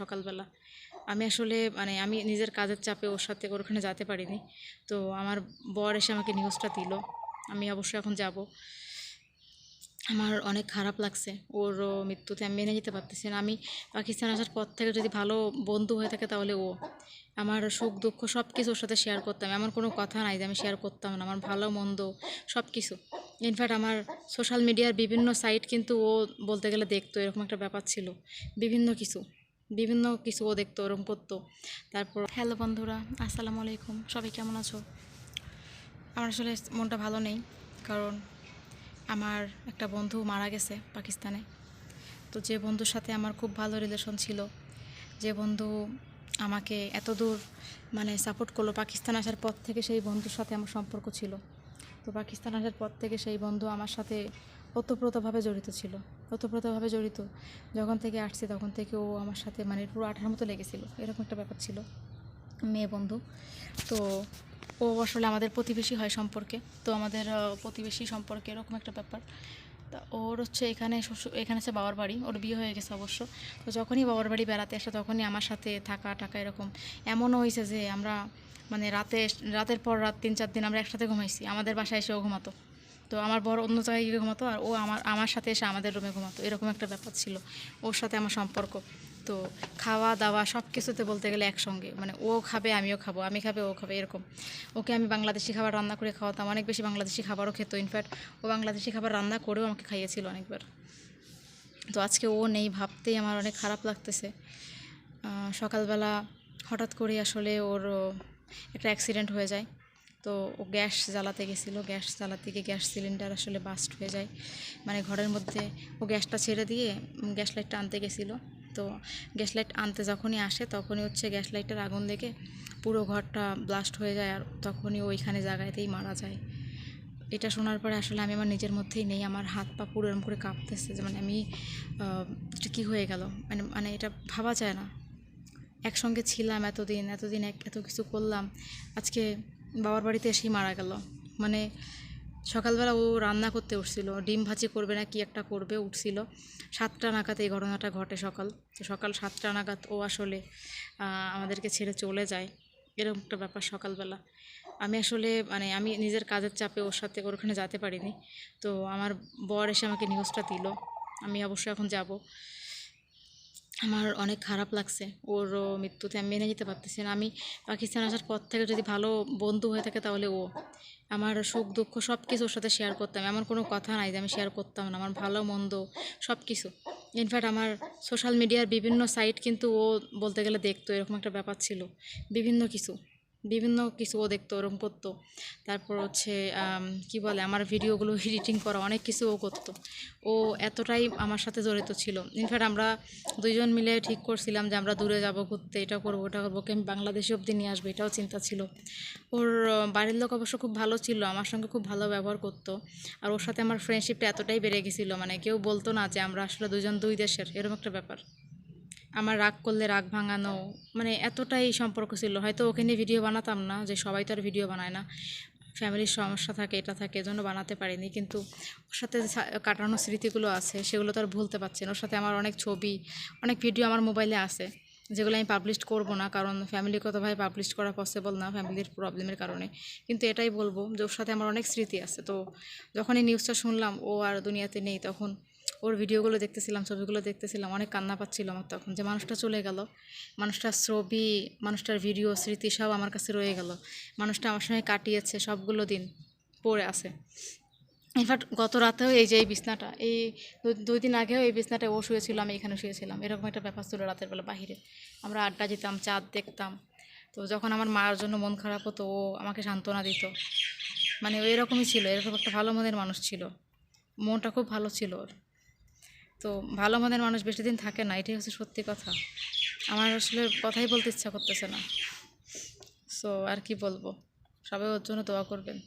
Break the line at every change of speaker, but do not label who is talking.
সকালবেলা। আমি আসলে মানে আমি নিজের কাজের চাপে ওর সাথে ওর ওখানে যেতে পারিনি। তো আমার বর এসে আমাকে নিউজটা দিল। আমি অবশ্যই এখন যাব। আমার অনেক খারাপ লাগছে। ওর মৃত্যুতে আমি মেনে যেতে পারতেছি না। আমি পাকিস্তান আসার পর থেকে যদি ভালো বন্ধু হয়ে থাকে তাহলে ও। আমার সুখ, দুঃখ সব কিছু ওর সাথে শেয়ার করতাম। এমন কোনো কথা নাই যে আমি শেয়ার করতাম না। আমার ভালো, মন্দ সব কিছু ইনফ্যাক্ট আমার সোশ্যাল মিডিয়ার বিভিন্ন সাইট কিন্তু ও বলতে গেলে দেখতো, এরকম একটা ব্যাপার ছিল। বিভিন্ন কিছু। বিভিন্ন কিছু ও দেখতো ওরকম করতো। তারপর, হ্যালো বন্ধুরা, আসসালামু আলাইকুম, সবাই কেমন আছো? আমার আসলে মনটা ভালো নেই, কারণ আমার একটা বন্ধু মারা গেছে পাকিস্তানে। তো যে বন্ধুর সাথে আমার খুব ভালো রিলেশন ছিল, যে বন্ধু আমাকে এত দূর মানে সাপোর্ট করল, পাকিস্তান আসার পর থেকে সেই বন্ধুর সাথে আমার সম্পর্ক ছিল। তো পাকিস্তান আসার পর থেকে সেই বন্ধু আমার সাথে ওতপ্রোতভাবে জড়িত ছিল, ওতপ্রোতভাবে জড়িত। যখন থেকে আসছি তখন থেকে ও আমার সাথে মানে পুরো আঠার মতো লেগেছিল, এরকম একটা ব্যাপার ছিল, মেয়ে বন্ধু। তো ও আসলে আমাদের প্রতিবেশী হয় সম্পর্কে, তো আমাদের প্রতিবেশী সম্পর্কে এরকম একটা ব্যাপার। তা ওর হচ্ছে এখানে শ্বশুর, এখানে হচ্ছে বাবার বাড়ি, ওর বিয়ে হয়ে গেছে অবশ্য। তো যখনই বাবার বাড়ি বেড়াতে আসে তখনই আমার সাথে থাকা টাকা এরকম। এমনও হয়েছে যে আমরা মানে রাতে, রাতের পর রাত তিন, চার দিন আমরা একসাথে ঘুমাইছি। আমাদের বাসায় এসে ও ঘুমাতো। তো আমার বড় অন্য জায়গায় গিয়ে ঘুমাতো আর ও আমার আমার সাথে এসে আমাদের রুমে ঘুমাতো। এরকম একটা ব্যাপার ছিল। ওর সাথে আমার সম্পর্ক। তো খাওয়া, দাওয়া সব কিছুতে বলতে গেলে একসঙ্গে। মানে ও খাবে, আমিও খাব। আমি খাবে, ও খাবে, এরকম। ওকে আমি বাংলাদেশি খাবার রান্না করে খাওয়াতাম। অনেক বেশি বাংলাদেশি খাবারও খেত। ইনফ্যাক্ট ও বাংলাদেশি খাবার রান্না করেও আমাকে খাইয়েছিল অনেকবার। তো আজকে ও নেই ভাবতেই আমার অনেক খারাপ লাগতেছে। সকালবেলা হঠাৎ করে আসলে ওর একটা অ্যাক্সিডেন্ট হয়ে যায়। তো ও গ্যাস জ্বালাতে গেছিল, গ্যাস জ্বালাতে গিয়ে গ্যাস সিলিন্ডার আসলে বাস্ট হয়ে যায়। মানে ঘরের মধ্যে ও গ্যাসটা ছেড়ে দিয়ে গ্যাস লাইটটা আনতে গেছিল। তো গ্যাস লাইট আনতে যখনই আসে, তখনই হচ্ছে গ্যাস লাইটের আগুন দেখে পুরো ঘরটা ব্লাস্ট হয়ে যায় আর তখনই ওইখানে জায়গাতেই মারা যায়। এটা শোনার পরে আসলে আমি আমার নিজের মধ্যেই নেই, আমার হাত পা পুরো এরম করে কাঁপতেছে যে মানে আমি কী হয়ে গেল? মানে মানে এটা ভাবা যায় না। একসঙ্গে ছিলাম এতদিন এতদিন এক, এত কিছু করলাম। আজকে বাবার বাড়িতে এসেই মারা গেল। মানে সকালবেলা ও রান্না করতে উঠছিল। ডিম ভাজি করবে না, কি একটা করবে, উঠছিল। সাতটা নাগাদ এই ঘটনাটা ঘটে সকাল। তো সকাল সাতটা নাগাদ ও আসলে আমাদেরকে ছেড়ে চলে যায়। এরকম একটা ব্যাপার সকালবেলা। আমি আসলে মানে আমি নিজের কাজের চাপে ওর সাথে ওর ওখানে যেতে পারিনি। তো আমার বর এসে আমাকে নিউজটা দিল। আমি অবশ্যই এখন যাব। আমার অনেক খারাপ লাগছে। ওর মৃত্যুতে আমি মেনে নিতে পারতেছি না। আমি পাকিস্তান আসার পর থেকে যদি ভালো বন্ধু হয়ে থাকে তাহলে ও। আমার সুখ, দুঃখ সব কিছু ওর সাথে শেয়ার করতাম। এমন কোনো কথা নাই যে আমি শেয়ার করতাম না। আমার ভালো, মন্দ সব কিছু ইনফ্যাক্ট আমার সোশ্যাল মিডিয়ার বিভিন্ন সাইট কিন্তু ও বলতে গেলে দেখতো, এরকম একটা ব্যাপার ছিল। বিভিন্ন কিছু। বিভিন্ন কিছু ও দেখতো ওরকম করতো। তারপর হচ্ছে কি বলে, আমার ভিডিওগুলো এডিটিং করা, অনেক কিছু ও করতো। ও এতটাই আমার সাথে জড়িত ছিল। ইনফ্যাক্ট আমরা দুইজন মিলে ঠিক করছিলাম যে আমরা দূরে যাব ঘুরতে, এটা করব, ওটা করব আমি বাংলাদেশে অবধি নিয়ে আসব, এটাও চিন্তা ছিল। ওর বাড়ির লোক অবশ্য খুব ভালো ছিল, আমার সঙ্গে খুব ভালো ব্যবহার করতো। আর ওর সাথে আমার ফ্রেন্ডশিপটা এতটাই বেড়ে গেছিল মানে কেউ বলতো না যে আমরা আসলে দুজন দুই দেশের এরকম একটা ব্যাপার। আমার রাগ করলে রাগ ভাঙানো মানে এতটাই সম্পর্ক ছিল। হয়তো ওকে নিয়ে ভিডিও বানাতাম না, যে সবাই তো আর ভিডিও বানায় না। ফ্যামিলির সমস্যা থাকে, এটা থাকে, এজন্য বানাতে পারিনি। কিন্তু ওর সাথে কাটানো স্মৃতিগুলো আছে, সেগুলো তো আর ভুলতে পারছি না। ওর সাথে আমার অনেক ছবি, অনেক ভিডিও আমার মোবাইলে আছে, যেগুলো আমি পাবলিশ করব না, কারণ ফ্যামিলিগতভাবে পাবলিশ করা পসিবল না ফ্যামিলির প্রবলেমের কারণে। কিন্তু এটাই বলব যে ওর সাথে আমার অনেক স্মৃতি আছে। তো যখন এই নিউজটা শুনলাম, ও আর দুনিয়াতে নেই, তখন ওর ভিডিওগুলো দেখতেছিলাম, ছবিগুলো দেখতেছিলাম, অনেক কান্না পাচ্ছিল আমার তখন যে মানুষটা চলে গেল, মানুষটার ছবি, মানুষটার ভিডিও, স্মৃতি সব আমার কাছে রয়ে গেল। মানুষটা আমার সঙ্গে কাটিয়েছে সবগুলো দিন পড়ে আছে। ইনফ্যাক্ট গত রাতেও এই যে এই বিছনাটা, এই দুই দিন আগেও এই বিছনাটা ও শুয়েছিল, আমি এখানে শুয়েছিলাম। এরকম একটা ব্যাপার ছিল রাতের বেলা বাহিরে। আমরা আড্ডা দিতাম, চাঁদ দেখতাম। তো যখন আমার মার জন্য মন খারাপ হতো, ও আমাকে সান্ত্বনা দিত। মানে ও এরকমই ছিল, এরকম একটা ভালো মনের মানুষ ছিল। মনটা খুব ভালো ছিল ওর। তো ভালো মনের মানুষ বেশি দিন থাকে না, এটাই হচ্ছে সত্যি কথা। আমার আসলে কথাই বলতে ইচ্ছা করতেছে না। সো আর কি বলব? সবাই ওর জন্য দোয়া করবেন।